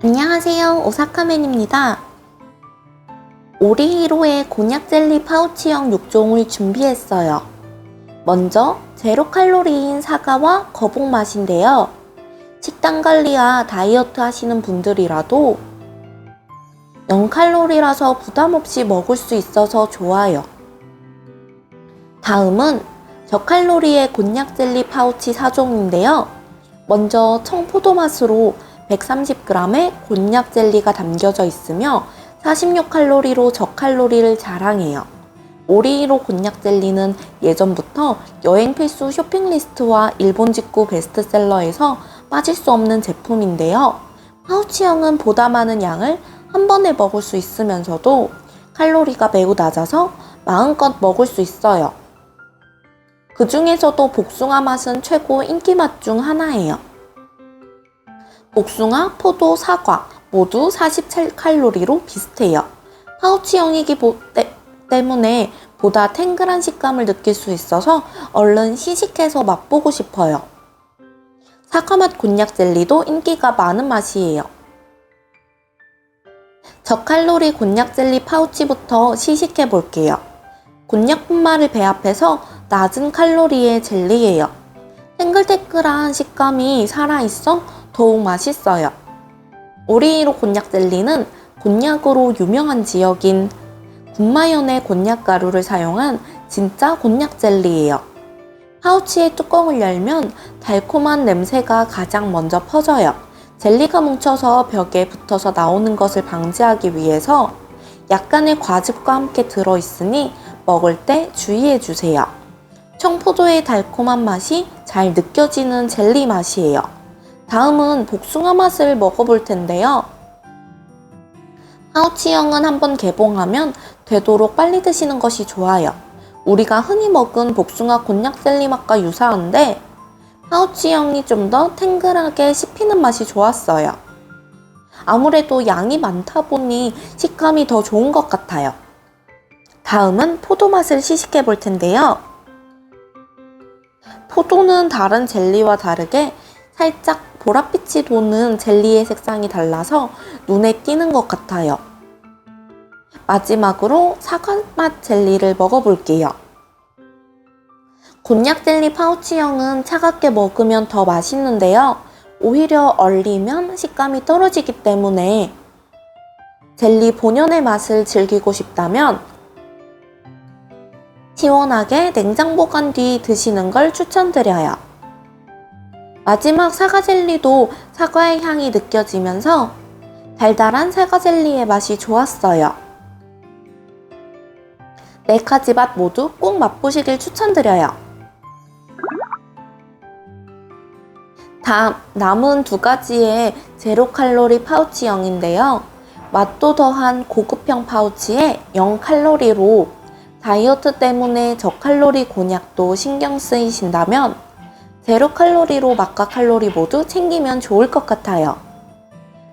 안녕하세요. 오사카맨입니다. 오리히로의 곤약 젤리 파우치형 6종을 준비했어요. 먼저 제로 칼로리인 사과와 거북 맛인데요. 식단 관리와 다이어트 하시는 분들이라도 0칼로리라서 부담 없이 먹을 수 있어서 좋아요. 다음은 저칼로리의 곤약 젤리 파우치 4종인데요. 먼저 청포도 맛으로 130g의 곤약 젤리가 담겨져 있으며 46칼로리로 저칼로리를 자랑해요. 오리히로 곤약 젤리는 예전부터 여행 필수 쇼핑 리스트와 일본 직구 베스트셀러에서 빠질 수 없는 제품인데요. 파우치형은 보다 많은 양을 한 번에 먹을 수 있으면서도 칼로리가 매우 낮아서 마음껏 먹을 수 있어요. 그 중에서도 복숭아 맛은 최고 인기 맛 중 하나예요. 복숭아, 포도, 사과 모두 47칼로리로 비슷해요. 파우치형이기 때문에 보다 탱글한 식감을 느낄 수 있어서 얼른 시식해서 맛보고 싶어요. 사과맛 곤약 젤리도 인기가 많은 맛이에요. 저칼로리 곤약 젤리 파우치부터 시식해 볼게요. 곤약 분말을 배합해서 낮은 칼로리의 젤리예요. 탱글탱글한 식감이 살아있어 더욱 맛있어요. 오리히로 곤약 젤리는 곤약으로 유명한 지역인 군마현의 곤약 가루를 사용한 진짜 곤약 젤리예요. 파우치의 뚜껑을 열면 달콤한 냄새가 가장 먼저 퍼져요. 젤리가 뭉쳐서 벽에 붙어서 나오는 것을 방지하기 위해서 약간의 과즙과 함께 들어있으니 먹을 때 주의해 주세요. 청포도의 달콤한 맛이 잘 느껴지는 젤리 맛이에요. 다음은 복숭아 맛을 먹어볼 텐데요. 파우치형은 한번 개봉하면 되도록 빨리 드시는 것이 좋아요. 우리가 흔히 먹은 복숭아 곤약 젤리 맛과 유사한데 파우치형이 좀 더 탱글하게 씹히는 맛이 좋았어요. 아무래도 양이 많다 보니 식감이 더 좋은 것 같아요. 다음은 포도 맛을 시식해 볼 텐데요. 포도는 다른 젤리와 다르게 살짝 보랏빛이 도는 젤리의 색상이 달라서 눈에 띄는 것 같아요. 마지막으로 사과맛 젤리를 먹어볼게요. 곤약 젤리 파우치형은 차갑게 먹으면 더 맛있는데요. 오히려 얼리면 식감이 떨어지기 때문에 젤리 본연의 맛을 즐기고 싶다면 시원하게 냉장 보관 뒤 드시는 걸 추천드려요. 마지막 사과 젤리도 사과의 향이 느껴지면서 달달한 사과 젤리의 맛이 좋았어요. 네 가지 맛 모두 꼭 맛보시길 추천드려요. 다음 남은 두 가지의 제로 칼로리 파우치형인데요. 맛도 더한 고급형 파우치에 0 칼로리로 다이어트 때문에 저칼로리 곤약도 신경 쓰이신다면 제로 칼로리로 맛과 칼로리 모두 챙기면 좋을 것 같아요.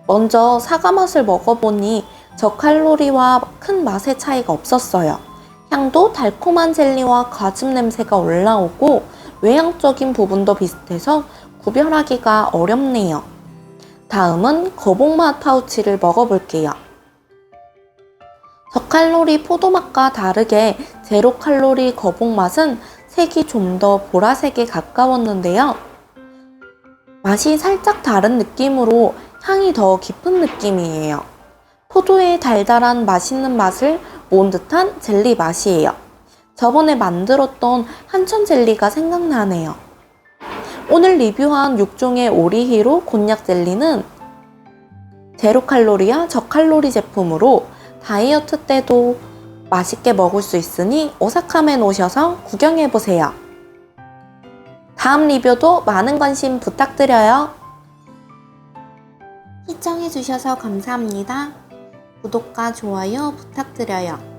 먼저 사과 맛을 먹어보니 저칼로리와 큰 맛의 차이가 없었어요. 향도 달콤한 젤리와 과즙 냄새가 올라오고 외향적인 부분도 비슷해서 구별하기가 어렵네요. 다음은 거북맛 파우치를 먹어볼게요. 저칼로리 포도맛과 다르게 제로 칼로리 거북 맛은 색이 좀 더 보라색에 가까웠는데요. 맛이 살짝 다른 느낌으로 향이 더 깊은 느낌이에요. 포도의 달달한 맛있는 맛을 모은 듯한 젤리 맛이에요. 저번에 만들었던 한천 젤리가 생각나네요. 오늘 리뷰한 6종의 오리히로 곤약 젤리는 제로 칼로리와 저칼로리 제품으로 다이어트 때도 맛있게 먹을 수 있으니 오사카맨 오셔서 구경해 보세요. 다음 리뷰도 많은 관심 부탁드려요. 시청해 주셔서 감사합니다. 구독과 좋아요 부탁드려요.